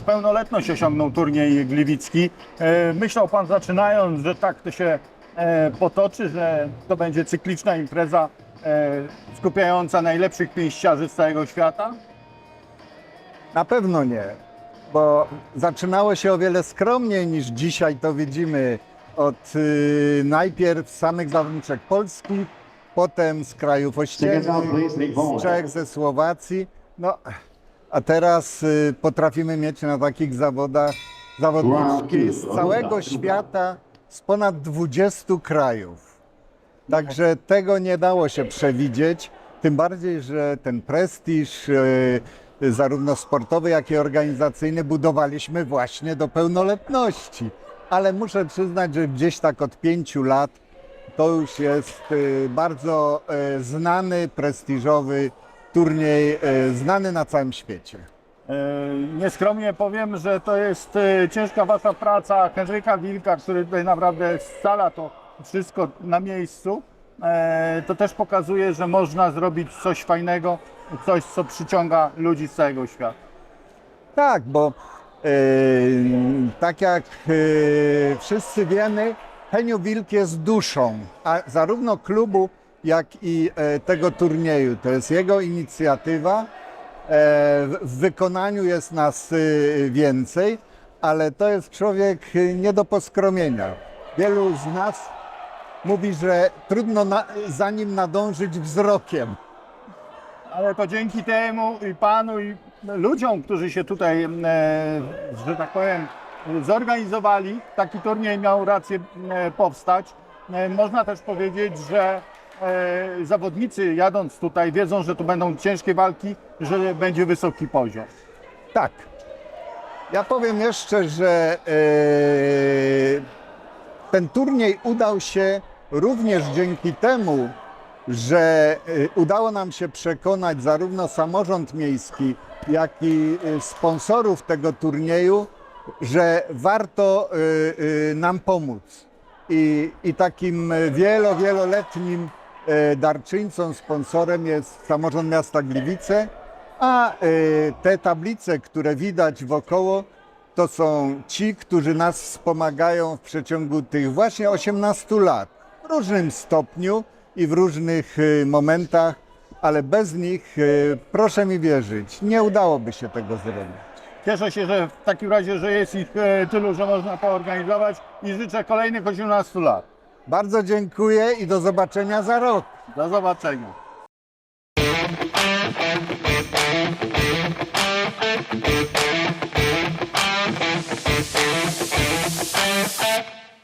Pełnoletność osiągnął turniej gliwicki. E, Myślał Pan zaczynając, że tak to się e, potoczy, że to będzie cykliczna impreza e, skupiająca najlepszych pięściarzy z całego świata? Na pewno nie, bo zaczynało się o wiele skromniej niż dzisiaj to widzimy. Od y, najpierw samych zawodniczek polskich, potem z krajów ościennych, z Czech, ze Słowacji. No, a teraz y, potrafimy mieć na takich zawodach zawodniczki z całego świata, z ponad 20 krajów. Także tego nie dało się przewidzieć, tym bardziej, że ten prestiż e, zarówno sportowy, jak i organizacyjny budowaliśmy właśnie do pełnoletności. Ale muszę przyznać, że gdzieś tak od pięciu lat to już jest e, bardzo znany, prestiżowy turniej, e, znany na całym świecie. E, Nieskromnie powiem, że to jest e, ciężka wasza praca Henryka Wilka, który tutaj naprawdę scala to wszystko na miejscu. To też pokazuje, że można zrobić coś fajnego, coś, co przyciąga ludzi z całego świata. Tak, bo tak jak wszyscy wiemy, Heniu Wilk jest duszą, a zarówno klubu, jak i e, tego turnieju. To jest jego inicjatywa. E, w- wykonaniu jest nas e, więcej, ale to jest człowiek e, nie do poskromienia. Wielu z nas mówi, że trudno na, za nim nadążyć wzrokiem. Ale to dzięki temu i panu, i ludziom, którzy się tutaj, e, że tak powiem, zorganizowali, taki turniej miał rację e, powstać. Można też powiedzieć, że e, zawodnicy jadąc tutaj wiedzą, że tu będą ciężkie walki, że będzie wysoki poziom. Tak. Ja powiem jeszcze, że e, ten turniej udał się również dzięki temu, że e, udało nam się przekonać zarówno samorząd miejski, jak i e, sponsorów tego turnieju, że warto e, nam pomóc. I, i takim wielo, wieloletnim darczyńcą, sponsorem jest samorząd miasta Gliwice, a e, te tablice, które widać wokoło, to są ci, którzy nas wspomagają w przeciągu tych właśnie 18 lat w różnym stopniu i w różnych e, momentach, ale bez nich, e, proszę mi wierzyć, nie udałoby się tego zrobić. Cieszę się, że w takim razie, że jest ich e, tylu, że można poorganizować i życzę kolejnych 18 lat. Bardzo dziękuję i do zobaczenia za rok. Do zobaczenia. Thank